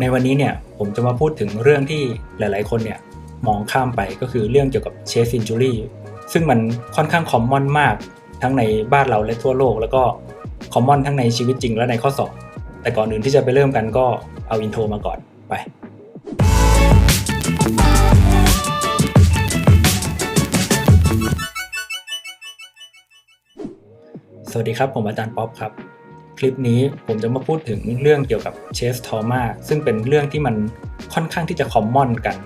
ในวันนี้เนี่ยผมจะมาพูดถึงเรื่องที่หลายๆ คนเนี่ยมองข้ามไปก็คือเรื่องเกี่ยวกับเชสซินจูรี่ซึ่งมันค่อนข้างคอมมอนมาก ทั้งในบ้านเราและทั่วโลก แล้วก็คอมมอนทั้งในชีวิตจริงและในข้อสอบ แต่ก่อนอื่นที่จะไปเริ่มกันก็เอาอินโทรมาก่อนไปสวัสดีครับ ผมอาจารย์ป๊อปครับ คลิปนี้ผมจะมาพูดถึงเรื่องเกี่ยวกับเชสทอมาซึ่งเป็นเรื่องที่มันค่อนข้างที่จะคอมมอนกัน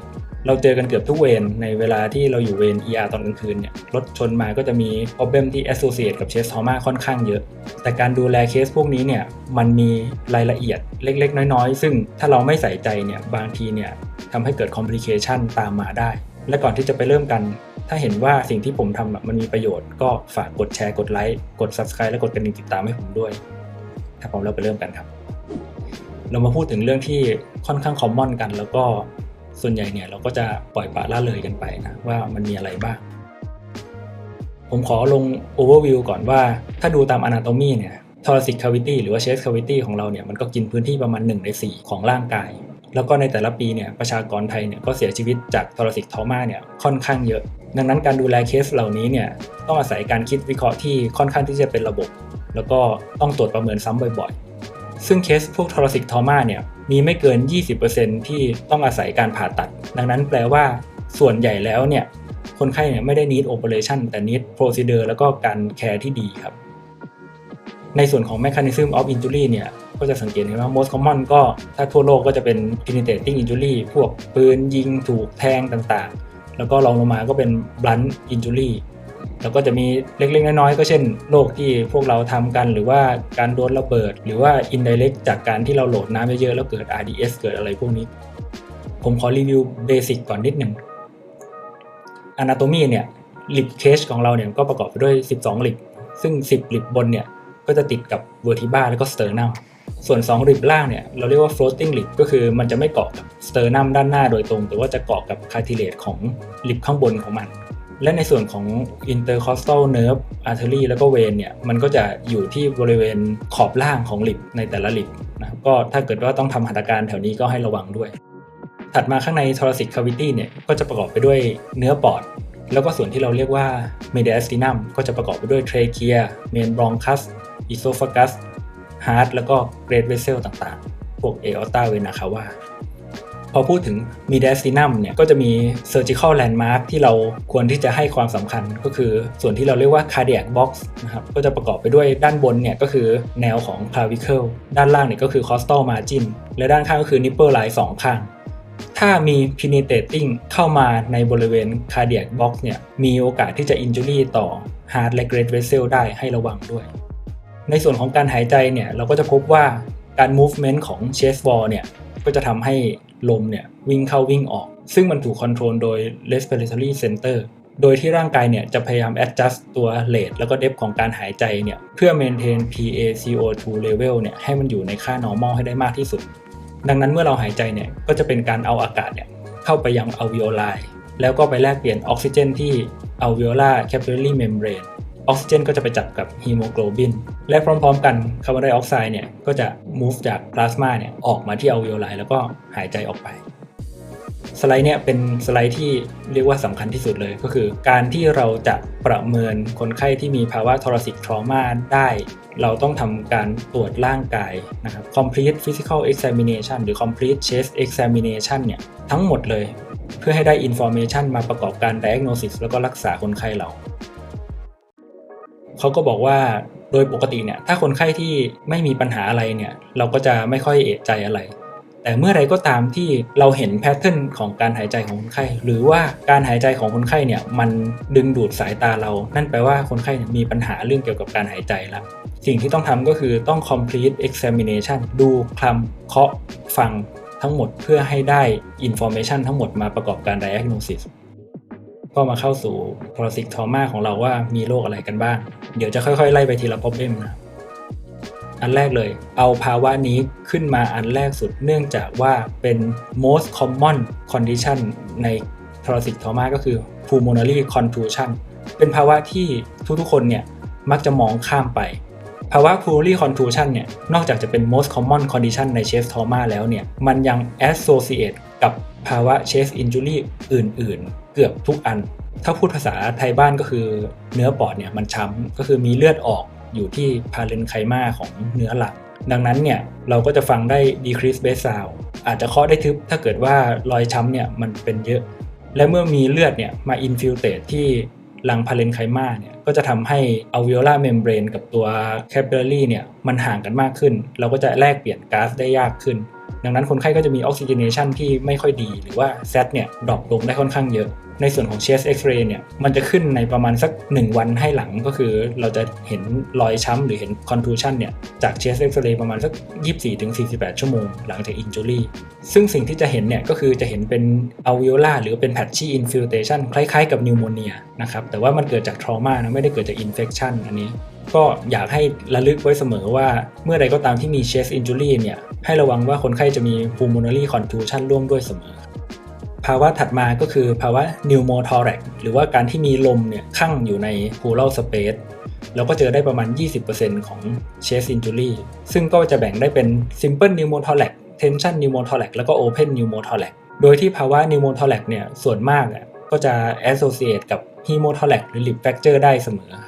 เราเจอกันเกือบทุกเวรในเวลาที่เราอยู่เวร ER ตอนกลางคืนเนี่ยรถชนมาก็จะมี problem ที่ associate กับเชสทอมาค่อนข้างเยอะ แต่การดูแลเคสพวกนี้เนี่ยมันมีรายละเอียดเล็กๆ น้อยๆ ซึ่งถ้าเราไม่ใส่ใจเนี่ยบางทีเนี่ยทำให้เกิด complication ตามมาได้ และก่อนที่จะไปเริ่มกันถ้าเห็นว่าสิ่งที่ผมทำมันมีประโยชน์ก็ฝากกดแชร์กดไลค์กด subscribe และกดกระดิ่งติดตามให้ผมด้วย ถ้าพร้อมเราไปเริ่มกันครับ เรามาพูดถึงเรื่องที่ค่อนข้างคอมมอนกัน แล้วก็ส่วนใหญ่เนี่ยเราก็จะปล่อยปละละเลยกันไปนะว่ามันมีอะไรบ้าง ผมขอลง overview ก่อนว่า ถ้าดูตาม anatomy เนี่ย thoracic cavity หรือว่า chest cavity ของเราเนี่ยมันก็กินพื้นที่ประมาณ 1 ใน 4 ของร่างกาย แล้วก็ในแต่ละปีเนี่ยประชากรไทยเนี่ยก็เสียชีวิตจาก thoracic trauma เนี่ยค่อนข้างเยอะ ดังนั้นการดูแลเคสเหล่านี้เนี่ยต้องอาศัยการคิดวิเคราะห์ที่ค่อนข้างที่จะเป็นระบบ แล้วก็ต้องตรวจประเมินซ้ำบ่อยๆ ซึ่งเคสพวกทรสิกทอมาเนี่ยมีไม่เกิน 20%ที่ต้องอาศัยการผ่าตัด ดังนั้นแปลว่าส่วนใหญ่แล้วเนี่ยคนไข้เนี่ยไม่ได้ need operation แต่ need procedure แล้วก็การแคร์ที่ดีครับ ในส่วนของ mechanism of injury เนี่ยก็จะสังเกตเห็นว่า most common ก็ถ้าทั่วโลกก็จะเป็น penetrating injury พวกปืนยิงถูกแทงต่างๆ แล้วก็รองลงมาก็เป็น blunt injury แล้วก็จะมีเล็กๆ น้อยๆ ก็เช่นโรคที่พวกเราทำกัน หรือว่าการโดนระเบิด หรือว่า indirect จากการที่เราโหลดน้ำเยอะๆ แล้วเกิด RDS เกิดอะไรพวกนี้ ผมขอรีวิวเบสิกก่อนนิดหนึ่ง Anatomy เนี่ยลิบเคชของเราเนี่ยก็ประกอบไปด้วย 12ลิบซึ่ง 10ลิบบนเนี่ยก็จะติดกับ vertebra แล้วก็ sternum ส่วน2ลิบล่างเนี่ยเราเรียกว่า floating lip ก็คือมันจะไม่เกาะกับ sternum ด้านหน้าโดยตรง แต่ว่าจะเกาะกับ cartilage ของลิบข้างบนของมัน และในส่วนของ intercostal nerve artery แล้วก็เวนเนี่ย มันก็จะอยู่ที่บริเวณขอบล่างของลิบในแต่ละลิบนะก็ถ้าเกิดว่าต้องทำหัตถการแถวนี้ก็ให้ระวังด้วย ถัดมาข้างใน thoracic cavity เนี่ย ก็จะประกอบไปด้วยเนื้อปอด แล้วก็ส่วนที่เราเรียกว่า mediastinum ก็จะประกอบไปด้วย trachea main bronchus esophagus heart แล้วก็ great vessel ต่างๆ พวก aorta vena cava อพูดถึง mediastinum เนี่ยก็จะมี surgical landmark ที่เราควรที่จะให้ความสำคัญก็คือส่วนที่เราเรียกว่า cardiac box นะครับก็จะประกอบไปด้วยด้านบนเนี่ยก็คือแนวของ clavicle ด้านล่างเนี่ยก็คือ costal margin และด้านข้างก็คือ nipple line สองข้างถ้ามี penetrating เข้ามาในบริเวณ cardiac box เนี่ยมีโอกาสที่จะ injury ต่อ heart และ great vessel ได้ให้ระวังด้วย ในส่วนของการหายใจเนี่ยเราก็จะพบว่าการ movement ของ chest wall เนี่ยก็จะทำให้ ลมเนี่ยวิ่งเข้าวิ่งออก ซึ่งมันถูกคอนโทรลโดย respiratory center โดยที่ร่างกายเนี่ยจะพยายาม adjust ตัว rate แล้วก็ depth ของการหายใจเนี่ยเพื่อ maintain PaCO2 level เนี่ยให้มันอยู่ในค่า normal ให้ได้มากที่สุด ดังนั้นเมื่อเราหายใจเนี่ยก็จะเป็นการเอาอากาศเนี่ยเข้าไปยัง alveoli แล้วก็ไปแลกเปลี่ยนออกซิเจนที่ alveolar capillary membrane ออกซิเจนก็จะไปจับกับฮีโมโกลบิน และพร้อมๆ กันคาร์บอนไดออกไซด์เนี่ยก็จะ move จากพลาสมาเนี่ยออกมาที่ alveoli แล้วก็หายใจออกไปสไลด์เนี่ยเป็นสไลด์ที่เรียกว่าสำคัญที่สุดเลยก็คือ การที่เราจะประเมินคนไข้ที่มีภาวะ thoracic trauma ได้ เราต้องทำการตรวจร่างกายนะครับ complete physical examination หรือ complete chest examination เนี่ยทั้งหมดเลย เพื่อให้ได้ information มาประกอบการ diagnosis แล้วก็รักษาคนไข้เรา เขาก็บอกว่าโดยปกติเนี่ยถ้าคนไข้ที่ไม่มีปัญหาอะไรเนี่ยเราก็จะไม่ค่อยเอะใจอะไร แต่เมื่อไรก็ตามที่เราเห็นแพทเทิร์นของการหายใจของคนไข้ หรือว่าการหายใจของคนไข้เนี่ยมันดึงดูดสายตาเรา นั่นแปลว่าคนไข้มีปัญหาเรื่องเกี่ยวกับการหายใจแล้วสิ่งที่ต้องทำก็คือต้อง complete examination ดูคลำเคาะฟังทั้งหมดเพื่อให้ได้ information ทั้งหมดมาประกอบการ diagnosis ก็มาเข้าสู่ thoracic trauma ของเราว่ามีโรคอะไรกันบ้าง เดี๋ยวจะค่อยๆ ไล่ไปทีละ problem นะ อันแรกเลย เอาภาวะนี้ขึ้นมาอันแรกสุดเนื่องจากว่าเป็น most common condition ใน thoracic trauma ก็คือ pulmonary contusion เป็นภาวะที่ทุกๆ คนเนี่ยมักจะมองข้ามไป ภาวะ pulmonary contusion เนี่ย นอกจากจะเป็น most common condition ใน chest trauma แล้วเนี่ย มันยัง associate กับภาวะ chest injury อื่นๆ เกือบทุกอัน ถ้าพูดภาษาไทยบ้านก็คือเนื้อปอดเนี่ยมันช้ำก็คือมีเลือดออกอยู่ที่พาเลนไคมาของเนื้อหลังดังนั้นเนี่ยเราก็จะฟังได้ decrease bass sound อาจจะเคาะได้ทึบถ้าเกิดว่ารอยช้ำเนี่ยมันเป็นเยอะ และเมื่อมีเลือดเนี่ยมา infiltrate ที่หลังพาเลนไคมาเนี่ยก็จะทำให้ alveolar membrane กับตัว capillary เนี่ยมันห่างกันมากขึ้น เราก็จะแลกเปลี่ยนก๊าซได้ยากขึ้น ดังนั้นคนไข้ก็จะมีออกซิเจเนชันที่ไม่ค่อยดี หรือว่าแซดเนี่ยดรอปลงได้ค่อนข้างเยอะ ในส่วนของ chest x-ray เนี่ยมันจะขึ้นในประมาณสัก 1 วันให้หลังก็คือ เราจะเห็นรอยช้ำหรือเห็น contusion เนี่ยจาก chest x-ray ประมาณสัก 24-48 ชั่วโมงหลังจาก injury ซึ่งสิ่งที่จะเห็นเนี่ยก็คือจะเห็นเป็น alveolar หรือเป็น patchy infiltration คล้ายๆกับ pneumonia นะครับแต่ว่ามันเกิดจาก trauma นะไม่ได้เกิดจาก infection อันนี้ก็อยากให้ระลึกไว้เสมอว่าเมื่อใดก็ตามที่มี chest injury เนี่ยให้ระวังว่าคนไข้จะมี pulmonary contusion ร่วมด้วยเสมอ ภาวะถัดมาก็คือภาวะ pneumothorax หรือว่าการที่มีลมเนี่ยข้างอยู่ใน pleural space เราก็เจอได้ประมาณ 20%ของ chest injury ซึ่งก็จะแบ่งได้เป็น simple pneumothorax tension pneumothorax แล้วก็ open pneumothorax โดยที่ภาวะ pneumothorax เนี่ยส่วนมากอะก็จะ associate กับ hemothorax หรือ lip fracture ได้เสมอค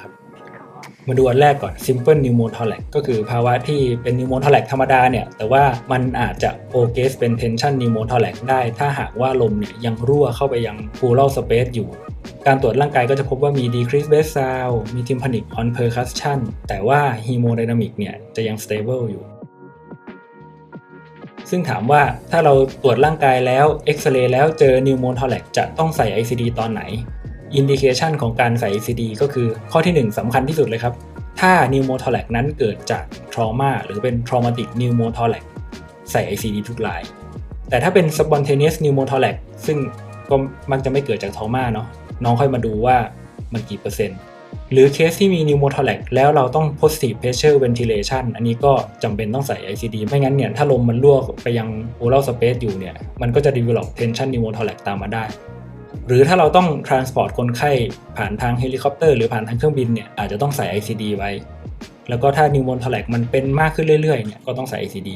รับ มาดูอันแรกก่อน simple pneumothorax ก็คือภาวะที่เป็น pneumothorax ธรรมดาเนี่ย แต่ว่ามันอาจจะ progress เป็น tension pneumothorax ได้ ถ้าหากว่าลมเนี่ยยังรั่วเข้าไปยัง pleural space อยู่ การตรวจร่างกายก็จะพบว่ามี decrease bass sound มี tympanic on percussion แต่ว่า hemodynamic เนี่ยจะยัง stable อยู่ซึ่งถามว่าถ้าเราตรวจร่างกายแล้วเอ็กซเรย์แล้วเจอ pneumothorax จะต้องใส่ ICD ตอนไหน อินดิเคชันของการใส่ ICD ก็คือข้อที่ 1สำคัญที่สุดเลยครับ ถ้า pneumothorax นั้นเกิดจาก trauma หรือเป็น traumatic pneumothorax ใส่ ICD ทุกราย แต่ถ้าเป็น spontaneous pneumothorax ซึ่งก็มักจะไม่เกิดจาก trauma เนาะน้องค่อยมาดูว่ามันกี่เปอร์เซ็นต์ หรือเคสที่มี pneumothorax แล้วเราต้อง positive pressure ventilation อันนี้ก็จำเป็นต้องใส่ ICD ไม่งั้นเนี่ยถ้าลมมันรั่วไปยัง oral space อยู่เนี่ยมันก็จะ develop tension pneumothorax ตามมาได้ หรือถ้าเราต้อง transport คนไข้ผ่านทางเฮลิคอปเตอร์หรือผ่านทางเครื่องบินเนี่ยอาจจะต้องใส่ ICD ไว้ แล้วก็ถ้า pneumothorax มันเป็นมากขึ้นเรื่อยๆเนี่ยก็ต้องใส่ ICD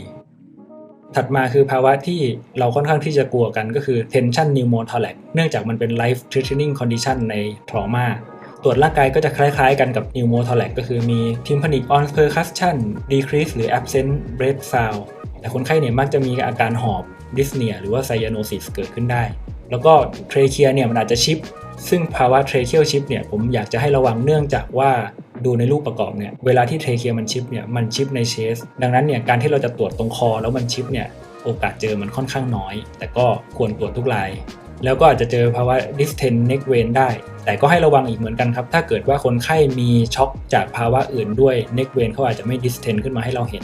ถัดมาคือภาวะที่เราค่อนข้างที่จะกลัวกันก็คือ tension pneumothorax เนื่องจากมันเป็น life threatening condition ใน trauma ตรวจร่างกายก็จะคล้ายๆกันกับ pneumothorax ก็คือมี tympanic on percussion decrease หรือ absent breath sound แต่คนไข้เนี่ยมักจะมีอาการหอบ dyspnea หรือว่า cyanosis เกิดขึ้นได้ แล้วก็ trachea เนี่ยมันอาจจะชิป ซึ่งภาวะ tracheal chip เนี่ยผมอยากจะให้ระวังเนื่องจากว่าดูในรูปประกอบเนี่ยเวลาที่ trachea มันชิปเนี่ยมันชิปใน chest ดังนั้นเนี่ยการที่เราจะตรวจตรงคอแล้วมันชิปเนี่ยโอกาสเจอมันค่อนข้างน้อย แต่ก็ควรตรวจทุกราย แล้วก็อาจจะเจอภาวะ distend neck vein ได้ แต่ก็ให้ระวังอีกเหมือนกันครับ ถ้าเกิดว่าคนไข้มีช็อกจากภาวะอื่นด้วย neck vein เขาอาจจะไม่ distend ขึ้นมาให้เราเห็น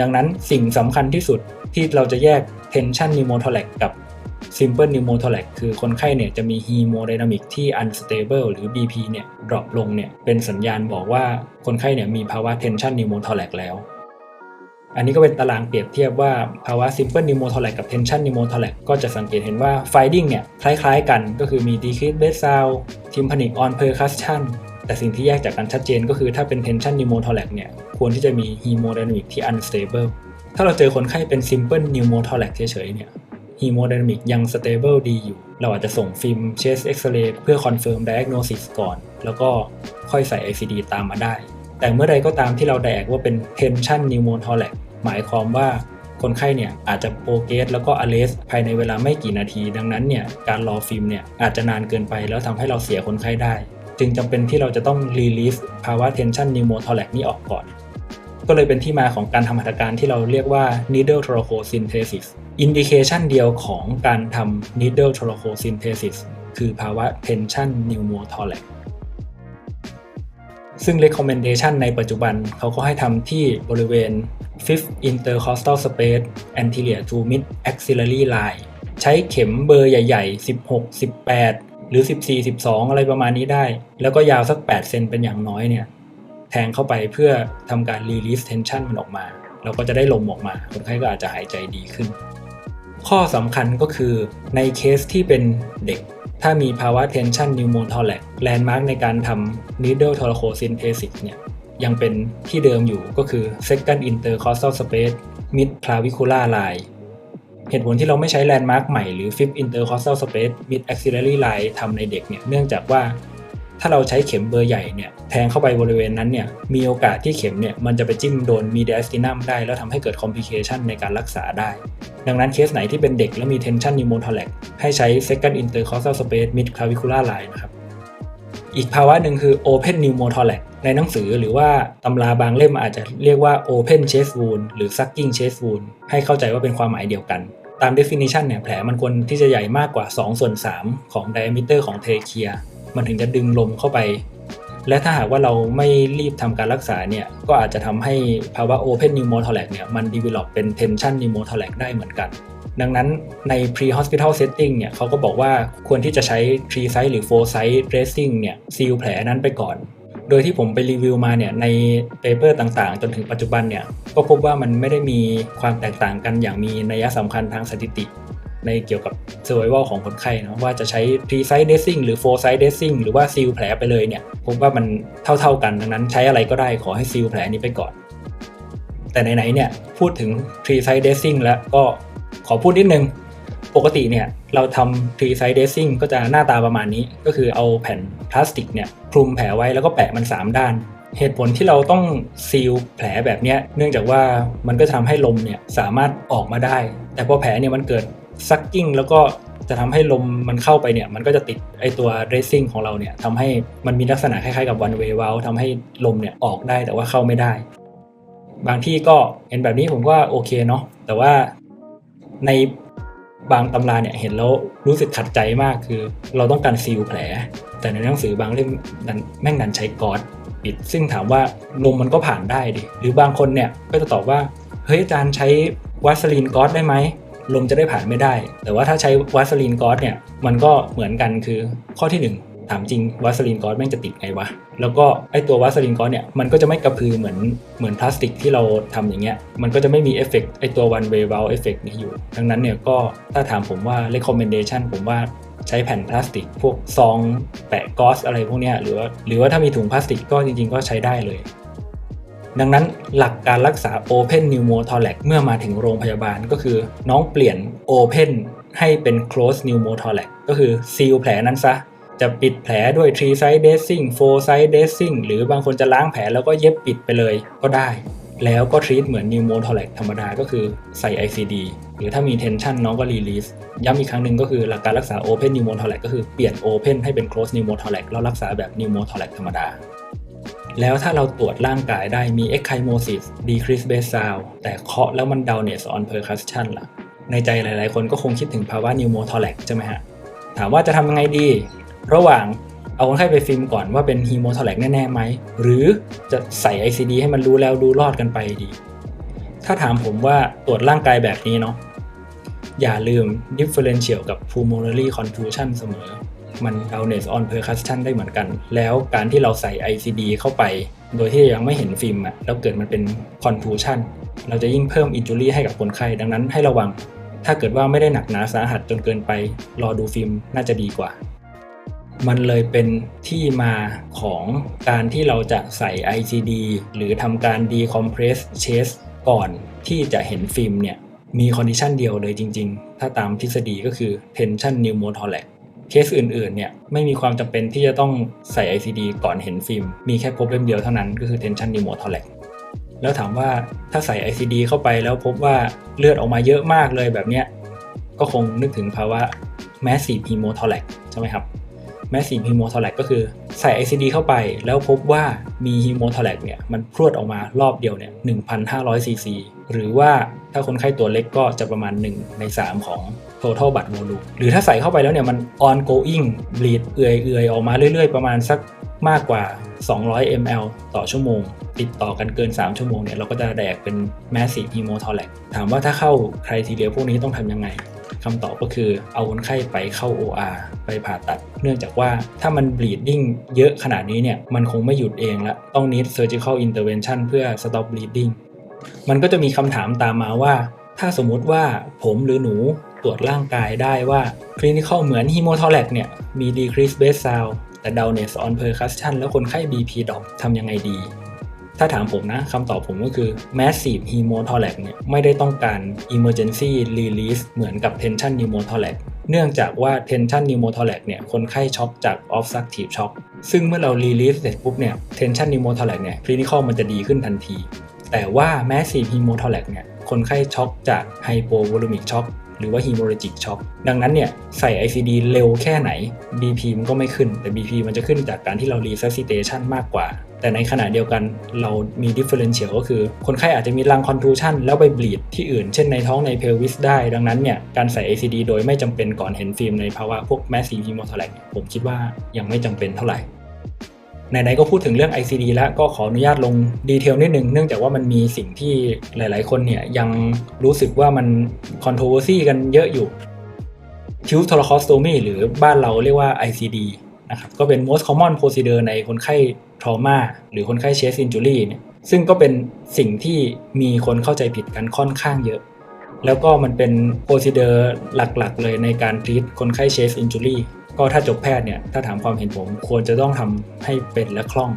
ดังนั้นสิ่งสำคัญที่สุดที่เราจะแยก tension pneumothorax กับ simple pneumothorax คือคนไข้เนี่ยจะมี hemodynamic ที่ unstable หรือ BP เนี่ย drop ลงเนี่ยเป็นสัญญาณบอกว่าคนไข้เนี่ยมีภาวะ tension pneumothorax แล้วอันนี้ก็เป็นตารางเปรียบเทียบว่าภาวะ simple pneumothorax กับ tension pneumothorax ก็จะสังเกตเห็นว่า finding เนี่ยคล้ายๆกันก็คือมี decreased bass sound tympanic on percussion แต่สิ่งที่แยกจากกันชัดเจนก็คือถ้าเป็น tension pneumothorax เนี่ยควรที่จะมี hemodynamic ที่ unstable ถ้าเราเจอคนไข้เป็น simple pneumothorax เฉยๆเนี่ย hemodynamic ยัง stable ดีอยู่ เราอาจจะส่งฟิล์ม chest x-ray เพื่อ confirm diagnosis ก่อน แล้วก็ค่อยใส่ ICD ตามมาได้ แต่เมื่อใดก็ตามที่เราไดกว่าเป็น tension pneumothorax หมายความว่าคนไข้เนี่ยอาจจะโปรเกสแล้วก็ arrest ภายในเวลาไม่กี่นาที ดังนั้นเนี่ยการรอฟิล์มเนี่ยอาจจะนานเกินไปแล้วทำให้เราเสียคนไข้ได้ จึงจำเป็นที่เราจะต้อง release ภาวะ tension pneumothorax นี้ออกก่อน ก็เลยเป็นที่มาของการทำหัตถการที่เราเรียกว่า needle thoracosynthesis อินดิเคชันเดียวของการทำ needle thoracosynthesis คือภาวะ tension pneumothorax ซึ่ง recommendation ในปัจจุบันเขาก็ให้ทำที่บริเวณ fifth intercostal space anterior to mid axillary line ใช้เข็มเบอร์ใหญ่ ๆ 16 18 หรือ 14 12 อะไรประมาณนี้ได้ แล้วก็ยาวสัก 8 เซนเป็นอย่างน้อยเนี่ย แทงเข้าไปเพื่อทำการ release tension มันออกมา เราก็จะได้ลมออกมา คนไข้ก็อาจจะหายใจดีขึ้น ข้อสำคัญก็คือในเคสที่เป็นเด็ก ถ้ามีภาวะ tension pneumothorax แลนด์มาร์กในการทำ needle thoracosynthesis เนี่ยยังเป็นที่เดิมอยู่ก็คือ second intercostal space mid clavicular line เหตุผลที่เราไม่ใช้แลนด์มาร์กใหม่หรือ fifth intercostal space mid axillary line ทำในเด็กเนี่ยเนื่องจากว่า ถ้าเราใช้เข็มเบอร์ใหญ่เนี่ยแทงเข้าไปบริเวณนั้นเนี่ยมีโอกาสที่เข็มเนี่ยมันจะไปจิ้มโดน mediastinum ได้ แล้วทำให้เกิด complication ในการรักษาได้ ดังนั้นเคสไหนที่เป็นเด็กแล้วมี tension pneumothorax ให้ใช้ second intercostal space mid clavicular line นะครับอีกภาวะหนึ่งคือ open pneumothorax ในหนังสือหรือว่าตำราบางเล่มอาจจะเรียกว่า open chest wound หรือ sucking chest wound ให้เข้าใจว่าเป็นความหมายเดียวกันตาม definition เนี่ยแผลมันควรที่จะใหญ่มากกว่า 2 ส่วน 3 ของ diameter ของเทเคีย มันถึงจะดึงลมเข้าไป และถ้าหากว่าเราไม่รีบทำการรักษาเนี่ย ก็อาจจะทำให้ภาวะ open pneumothorax เนี่ยมัน develop เป็น tension pneumothorax ได้เหมือนกัน ดังนั้นใน pre-hospital setting เนี่ยเขาก็บอกว่าควรที่จะใช้3 site หรือ4 site dressing เนี่ยซีลแผลนั้นไปก่อนโดยที่ผมไปรีวิวมาเนี่ยในเปเปอร์ต่างๆ จนถึงปัจจุบันเนี่ยก็พบว่ามันไม่ได้มีความแตกต่างกันอย่างมีนัยสำคัญทางสถิติ ในเกี่ยวกับ survival ของคนไข้นะว่าจะใช้3 site dressing หรือ4 site dressing หรือว่าซีลแผลไปเลยเนี่ยผมว่ามันเท่าๆกันดังนั้นใช้อะไรก็ได้ขอให้ซีลแผลนี้ไปก่อน แต่ไหนๆเนี่ยพูดถึง3 site dressing แล้วก็ขอพูดนิดนึง ปกติเนี่ยเราทำ pre site dressing ก็จะหน้าตาประมาณนี้ ก็คือเอาแผ่นพลาสติกเนี่ยคลุมแผลไว้แล้วก็แปะมัน 3 ด้านเหตุผลที่เราต้องซีลแผลแบบนี้เนื่องจากว่ามันก็จะทำให้ลมเนี่ยสามารถออกมาได้ แต่พอแผลเนี่ยมันเกิด sucking แล้วก็จะทำให้ลมมันเข้าไปเนี่ย มันก็จะติดไอตัว dressing ของเราเนี่ยทำให้มันมีลักษณะคล้ายๆกับ one way valve ทำให้ลมเนี่ยออกได้แต่ว่าเข้าไม่ได้ บางที่ก็เห็นแบบนี้ผมว่าโอเคเนาะแต่ว่าในบางตำราเนี่ยเห็นแล้วรู้สึกขัดใจมากคือ เราต้องการซีลแผล แต่ในหนังสือบางเล่มนั้นแม่งดันใช้กอสปิด ซึ่งถามว่าลมมันก็ผ่านได้ดิหรือบางคนเนี่ยก็จะตอบว่าเฮ้ยอาจารย์ใช้วัสลีนกอสได้ไหม ลมจะได้ผ่านไม่ได้ แต่ว่าถ้าใช้วัสลีนก๊อสเนี่ยมันก็เหมือนกันคือข้อที่หนึ่งถามจริงวัสลีนก๊อสแม่งจะติดไงวะ แล้วก็ไอตัววัสลีนก๊อสเนี่ยมันก็จะไม่กระพือเหมือนเหมือนพลาสติกที่เราทำอย่างเงี้ย มันก็จะไม่มีเอฟเฟกต์ไอตัว one way valve effect นี้อยู่ ดังนั้นเนี่ยก็ถ้าถามผมว่า recommendation ผมว่าใช้แผ่นพลาสติก พวกซองแปะก๊อสอะไรพวกเนี้ยหรือว่าหรือว่าถ้ามีถุงพลาสติกก็จริง ๆ ก็ใช้ได้เลย ดังนั้นหลักการรักษา Open Pneumothorax เมื่อมาถึงโรงพยาบาลก็คือ น้องเปลี่ยน Open ให้เป็น Close Pneumothorax ก็คือซีลแผลนั้นซะ จะปิดแผลด้วย3 side dressing 4 side dressing หรือบางคนจะล้างแผลแล้วก็เย็บปิดไปเลยก็ได้ แล้วก็ทรีตเหมือน pneumothorax ธรรมดาก็คือใส่ ICD หรือถ้ามี tension น้องก็ release ย้ำอีกครั้งหนึ่งก็คือหลักการรักษา open pneumothorax ก็คือเปลี่ยน open ให้เป็น close pneumothorax แล้วรักษาแบบ pneumothorax ธรรมดา แล้วถ้าเราตรวจร่างกายได้มี ecchymosis decrease bass sound แต่เคาะแล้วมัน dullness on percussion ล่ะ ในใจหลายๆ คนก็คงคิดถึงภาวะ pneumothorax ใช่ไหมฮะ ถามว่าจะทำยังไงดี ระหว่างเอาคนไข้ไปฟิล์มก่อนว่าเป็น hemothorax แน่ๆไหม หรือจะใส่ ICD ให้มันรู้แล้วดูรอดกันไปดี ถ้าถามผมว่าตรวจร่างกายแบบนี้เนาะอย่าลืม differential กับ pulmonary contusion เสมอ มัน dullness on percussion ได้เหมือนกัน แล้วการที่เราใส่ ICD เข้าไป โดยที่ยังไม่เห็นฟิล์มอะแล้วเกิดมันเป็น contusion เราจะยิ่งเพิ่ม injury ให้กับคนไข้ ดังนั้นให้ระวัง ถ้าเกิดว่าไม่ได้หนักหนาสาหัสจนเกินไป รอดูฟิล์มน่าจะดีกว่า มันเลยเป็นที่มาของการที่เราจะใส่ ICD หรือทำการ decompress chest ก่อนที่จะเห็นฟิล์มเนี่ยมีคอนดิชันเดียวเลยจริงๆ ถ้าตามทฤษฎีก็คือ tension pneumothorax เคสอื่นๆเนี่ยไม่มีความจำเป็นที่จะต้องใส่ ICD ก่อนเห็นฟิล์ม มีแค่ problem เดียวเท่านั้นก็คือ tension pneumothorax แล้วถามว่าถ้าใส่ ICD เข้าไปแล้วพบว่าเลือดออกมาเยอะมากเลยแบบเนี้ยก็คงนึกถึงภาวะ massive hemothorax ใช่ไหมครับ massive hemothorax ก็คือใส่ ICD เข้าไปแล้วพบว่ามี hemothorax เนี่ยมันพรวดออกมารอบเดียวเนี่ย1,500 cc หรือว่าถ้าคนไข้ตัวเล็กก็จะประมาณ 1 ใน 3 ของ total blood volume หรือถ้าใส่เข้าไปแล้วเนี่ยมัน ongoing bleed เอื่อยเอื่อยๆ ออกมาเรื่อยๆ ประมาณสักมากกว่า 200 ml ต่อชั่วโมง ติดต่อกันเกิน 3 ชั่วโมงเนี่ยเราก็จะแดกเป็น massive hemothorax ถามว่าถ้าเข้าใครทีเดียวพวกนี้ต้องทำยังไงคำตอบก็คือเอาคนไข้ไปเข้า OR ไปผ่าตัด เนื่องจากว่าถ้ามัน bleeding เยอะขนาดนี้เนี่ยมันคงไม่หยุดเองละต้อง need surgical intervention เพื่อ stop bleeding มันก็จะมีคำถามตามมาว่า ถ้าสมมติว่าผมหรือหนู ตรวจร่างกายได้ว่า clinical เหมือน hemothorax เนี่ยมี decrease bass sound แต่ dullness on percussion แล้วคนไข้ BP ดอกทำยังไงดี ถ้าถามผมนะคำตอบผมก็คือ massive hemothorax เนี่ยไม่ได้ต้องการ emergency release เหมือนกับ tension pneumothorax เนื่องจากว่า tension pneumothorax เนี่ยคนไข้ช็อกจาก obstructive shock ซึ่งเมื่อเรา release เสร็จปุ๊บเนี่ย tension pneumothorax เนี่ย clinical มันจะดีขึ้นทันที แต่ว่า massive hemothorax เนี่ยคนไข้ช็อกจาก hypovolumic shock หรือว่า hemorrhagic shock ดังนั้นเนี่ยใส่ ICD เร็วแค่ไหน BP มันก็ไม่ขึ้นแต่ BP มันจะขึ้นจากการที่เรา resuscitation มากกว่า แต่ในขณะเดียวกันเรามี differential ก็คือ คนไข้อาจจะมีลัง contusion แล้วไป bleed ที่อื่น เช่นในท้องใน pelvis ได้ ดังนั้นเนี่ยการใส่ ICD โดยไม่จำเป็นก่อนเห็นฟิล์มในภาวะพวก massive hemothorax ผมคิดว่ายังไม่จำเป็นเท่าไหร่ ไหนๆก็พูดถึงเรื่อง ICD แล้วก็ขออนุญาตลงดีเทลนิดนึง เนื่องจากว่ามันมีสิ่งที่หลาย ๆ คนเนี่ยยังรู้สึกว่ามัน controversy กันเยอะอยู่ Tube thoracostomy หรือบ้านเราเรียกว่า ICD นะครับก็เป็น most common procedure ในคนไข้ trauma หรือคนไข้ chest injury เนี่ยซึ่งก็เป็นสิ่งที่มีคนเข้าใจผิดกันค่อนข้างเยอะ แล้วก็มันเป็น procedure หลัก ๆ เลยในการ treat คนไข้ chest injury ก็ถ้าจบแพทย์เนี่ยถ้าถามความเห็นผมควรจะต้องทำให้เป็นและคล่อง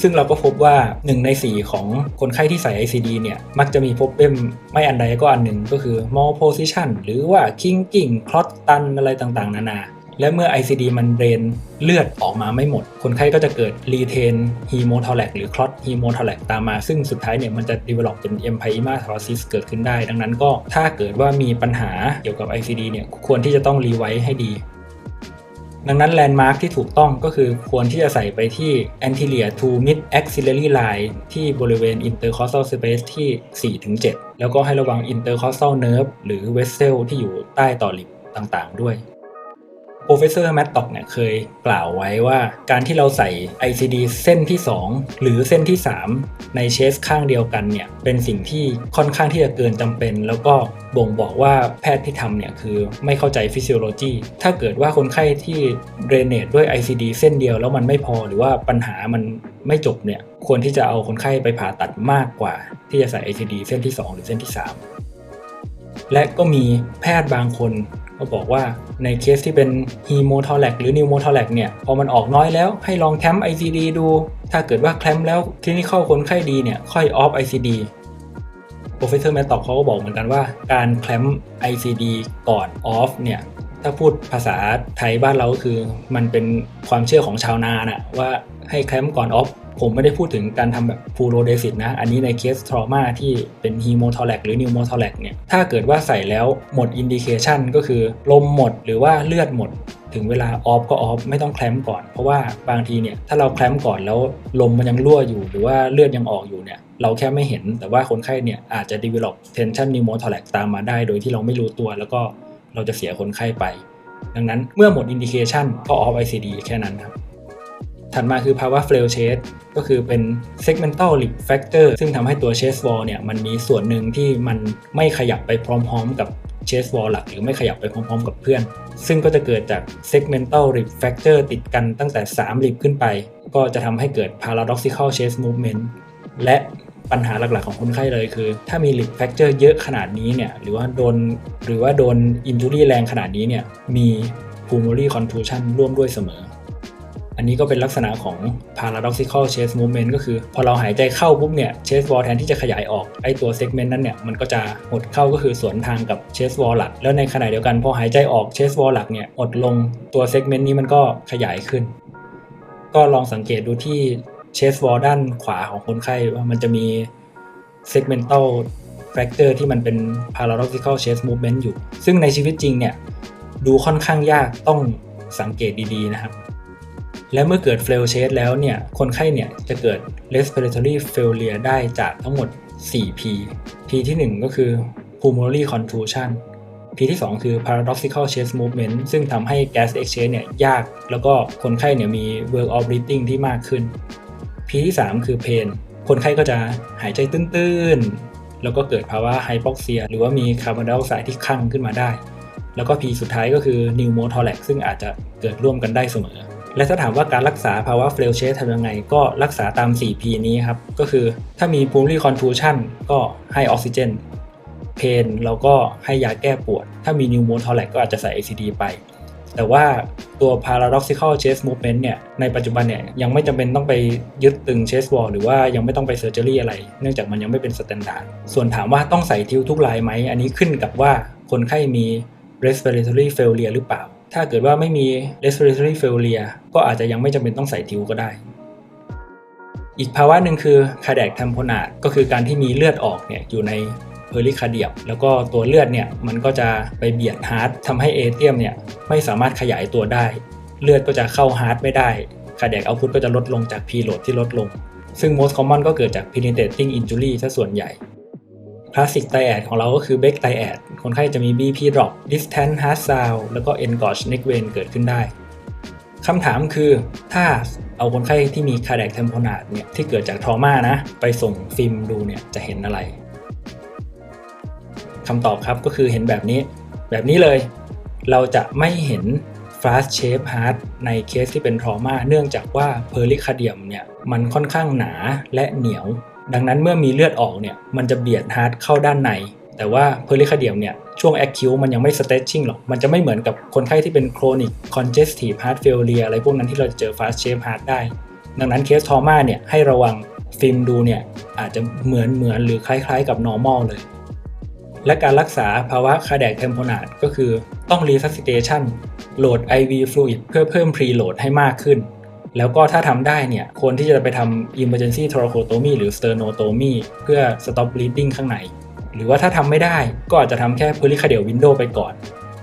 ซึ่งเราก็พบว่า 1 ใน 4 ของคนไข้ที่ใส่ ICD เนี่ยมักจะมีพบเอ็มไม่อันใดก็อันหนึ่งก็คือ malposition หรือว่า kinking คลอตตันอะไรต่างๆ นานา และเมื่อ ICD มันเดรนเลือดออกมาไม่หมด คนไข้ก็จะเกิด retain hemotorax หรือ clot hemotorax ตามมา ซึ่งสุดท้ายเนี่ยมันจะ develop เป็น empyema thoracis เกิดขึ้นได้ ดังนั้นก็ถ้าเกิดว่ามีปัญหาเกี่ยวกับ ICD เนี่ยควรที่จะต้องรีไวท์ให้ดี ดังนั้นแลนด์มาร์กที่ถูกต้องก็คือควรที่จะใส่ไปที่ anterior to mid axillary line ที่บริเวณ intercostal space ที่ 4-7 แล้วก็ให้ระวัง intercostal nerve หรือ vessel ที่อยู่ใต้ต่อหลิบต่างๆ ด้วย Professor Mattock เนี่ยเคยกล่าวไว้ว่าการที่เราใส่ ICD เส้นที่ 2 หรือเส้นที่ 3 ในเชสข้างเดียวกันเนี่ยเป็นสิ่งที่ค่อนข้างที่จะเกินจำเป็น แล้วก็บ่งบอกว่าแพทย์ที่ทำเนี่ยคือไม่เข้าใจฟิสิโอโลจีถ้าเกิดว่าคนไข้ที่เดรเนตด้วย ICD เส้นเดียวแล้วมันไม่พอหรือว่าปัญหามันไม่จบเนี่ยควรที่จะเอาคนไข้ไปผ่าตัดมากกว่า ที่จะใส่ ICD เส้นที่ 2 หรือเส้นที่ 3 และก็มีแพทย์บางคน ก็บอกว่าในเคสที่เป็นฮีโมทอแลกหรือนิวโมทอแลกเนี่ย พอมันออกน้อยแล้วให้ลองแคมป์ ICD ดู ถ้าเกิดว่าแคมป์แล้วที่นี่เข้าคนไข้ดีเนี่ยค่อยออฟ ICD Professor m a t t o เขาก็บอกเหมือนกันว่า การแคมป์ ICD ก่อนออฟเนี่ย ถ้าพูดภาษาไทยบ้านเราก็คือ มันเป็นความเชื่อของชาวนานะว่าให้แคมป์ก่อนออฟผมไม่ได้พูดถึงการทำแบบฟูโรเดซิตนะ อันนี้ในเคสทรมาที่เป็นฮีโมทอแลกหรือนิวโมทอแลกเนี่ย ถ้าเกิดว่าใส่แล้วหมดอินดิเคชันก็คือ ลมหมดหรือว่าเลือดหมด ถึงเวลาออฟก็ออฟไม่ต้องแคลมก่อน เพราะว่าบางทีเนี่ยถ้าเราแคลมก่อนแล้วลมมันยังรั่วอยู่ หรือว่าเลือดยังออกอยู่เนี่ยเราแค่ไม่เห็นแต่ว่าคนไข้เนี่ยอาจจะ develop tension pneumothorax ตามมาได้โดยที่เราไม่รู้ตัวแล้วก็ เราจะเสียคนไข้ไป ดังนั้นเมื่อหมดอินดิเคชันก็ออฟ ICD แค่นั้นครับ ถัดมาคือภาวะ flail chest ก็คือเป็น segmental lip fracture ซึ่งทำให้ตัว chest wall เนี่ยมันมีส่วนหนึ่งที่มันไม่ขยับไปพร้อม ๆ กับ chest wall หลักหรือไม่ขยับไปพร้อม ๆ กับเพื่อน ซึ่งก็จะเกิดจาก segmental lip fracture ติดกันตั้งแต่3 lip ขึ้นไป ก็จะทำให้เกิด paradoxical chest movement และ ปัญหาหลักๆของคนไข้เลยคือ ถ้ามี lip fracture เยอะขนาดนี้เนี่ยหรือว่าโดนหรือว่าโดน injury แรงขนาดนี้เนี่ยมี pulmonary contusion ร่วมด้วยเสมอ อันนี้ก็เป็นลักษณะของ paradoxical chest movement ก็คือ พอเราหายใจเข้าปุ๊บเนี่ย chest wall แทนที่จะขยายออก ไอตัว segment นั้นเนี่ยมันก็จะหดเข้าก็คือสวนทางกับ chest wall หลัก แล้วในขณะเดียวกันพอหายใจออก chest wall หลักเนี่ยหดลงตัว segment นี้มันก็ขยายขึ้น ก็ลองสังเกตดูที่ เชสวอลด้านขวาของคนไข้ว่ามันจะมี segmental factor ที่มันเป็น paradoxical chest movement อยู่ ซึ่งในชีวิตจริงเนี่ย ดูค่อนข้างยากต้องสังเกตดีๆนะครับ และเมื่อเกิด fail chest แล้วเนี่ย คนไข้เนี่ยจะเกิด respiratory failure ได้จากทั้งหมด 4P P ที่ 1 ก็คือ pulmonary contusion P ที่ 2 คือ paradoxical chest movement ซึ่งทำให้ gas exchange เนี่ยยาก แล้วก็คนไข้เนี่ยมี work of breathing ที่มากขึ้น P ที่ 3 คือ pain คนไข้ก็จะหายใจตื้นๆ แล้วก็เกิดภาวะ hypoxia หรือว่ามีคาร์บอนไดออกไซด์ที่คั่งขึ้นมาได้ แล้วก็ P สุดท้ายก็คือ pneumothorax ซึ่งอาจจะเกิดร่วมกันได้เสมอ และถ้าถามว่าการรักษาภาวะ fail chest ทำยังไง ก็รักษาตาม 4P นี้ครับ ก็คือถ้ามี pulmonary contusion ก็ให้ออกซิเจนเพนเราก็ให้ยาแก้ปวด ถ้ามี pneumothorax ก็อาจจะใส่ ACD ไป แต่ว่าตัว paradoxical chest movement เนี่ยในปัจจุบันเนี่ยยังไม่จำเป็นต้องไปยึดตึง chest wall หรือว่ายังไม่ต้องไป surgery อะไร เนื่องจากมันยังไม่เป็น standard ส่วนถามว่าต้องใส่ทิวทุกรายไหม อันนี้ขึ้นกับว่าคนไข้มี respiratory failure หรือเปล่า ถ้าเกิดว่าไม่มี respiratory failure ก็อาจจะยังไม่จำเป็นต้องใส่ทิวก็ได้ อีกภาวะหนึ่งคือ cardiac tamponade ก็คือการที่มีเลือดออกเนี่ยอยู่ใน เพอริคาเดียมแล้วก็ตัวเลือดเนี่ยมันก็จะไปเบียดฮาร์ททำให้เอเทียมเนี่ยไม่สามารถขยายตัวได้ เลือดก็จะเข้าฮาร์ทไม่ได้ cardiac output ก็จะลดลงจาก preload ที่ลดลง ซึ่ง most common ก็เกิดจาก penetrating injury ซะส่วนใหญ่ classic triad ของเราก็คือ Beck triad คนไข้จะมี BP drop distant heart sound แล้วก็ engorge neck vein เกิดขึ้นได้คำถามคือถ้าเอาคนไข้ที่มี cardiac tamponade เนี่ยที่เกิดจาก trauma นะ ไปส่งฟิล์มดูเนี่ยจะเห็นอะไร คำตอบครับก็คือเห็นแบบนี้ แบบนี้เลย เราจะไม่เห็น fast shape heart ในเคสที่เป็น trauma เนื่องจากว่า pericardium เนี่ยมันค่อนข้างหนาและเหนียว ดังนั้นเมื่อมีเลือดออกเนี่ยมันจะเบียดฮาร์ทเข้าด้านใน แต่ว่า pericardium เนี่ยช่วง acute มันยังไม่ stretching หรอก มันจะไม่เหมือนกับคนไข้ที่เป็น chronic congestive heart failure อะไรพวกนั้นที่เราจะเจอ fast shape heart ได้ ดังนั้นเคส trauma เนี่ยให้ระวังฟิล์มดูเนี่ยอาจจะเหมือนเหมือนหรือคล้าย ๆ กับ normal เลย และการรักษาภาวะ cardiac tamponade ก็คือต้อง resuscitation โหลด IV fluid เพื่อเพิ่ม preload ให้มากขึ้น แล้วก็ถ้าทำได้เนี่ยควรที่จะไปทำ emergency thoracotomy หรือ sternotomy เพื่อ stop bleeding ข้างใน หรือว่าถ้าทำไม่ได้ก็อาจจะทำแค่ pericardial window ไปก่อน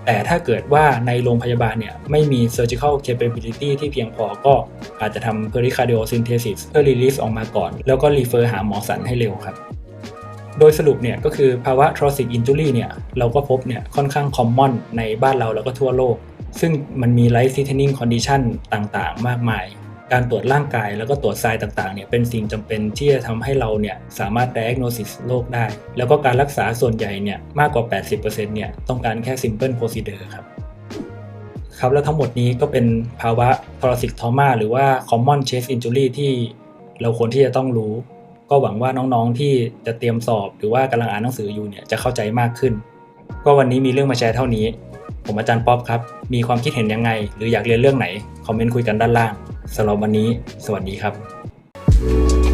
แต่ถ้าเกิดว่าในโรงพยาบาลเนี่ยไม่มี surgical capability ที่เพียงพอก็อาจจะทำ pericardial synthesis เพื่อ release ออกมาก่อน แล้วก็ refer หาหมอสันให้เร็วครับ โดยสรุปเนี่ยก็คือภาวะ thoracic injury เนี่ยเราก็พบเนี่ยค่อนข้าง common ในบ้านเราแล้วก็ทั่วโลก ซึ่งมันมี life threatening condition ต่างๆ มากมาย การตรวจร่างกายแล้วก็ตรวจทรายต่างๆเนี่ยเป็นสิ่งจำเป็นที่จะทำให้เราเนี่ยสามารถ diagnosis โรคได้ แล้วก็การรักษาส่วนใหญ่เนี่ยมากกว่า 80%เนี่ยต้องการแค่ simple procedure ครับครับแล้วทั้งหมดนี้ก็เป็นภาวะ thoracic trauma หรือว่า common chest injury ที่เราควรที่จะต้องรู้ ก็หวังว่าน้องๆที่จะเตรียมสอบหรือว่ากำลังอ่านหนังสืออยู่เนี่ยจะเข้าใจมากขึ้น ก็วันนี้มีเรื่องมาแชร์เท่านี้ ผมอาจารย์ป๊อปครับ มีความคิดเห็นยังไง หรืออยากเรียนเรื่องไหน คอมเมนต์คุยกันด้านล่างสำหรับวันนี้ สวัสดีครับ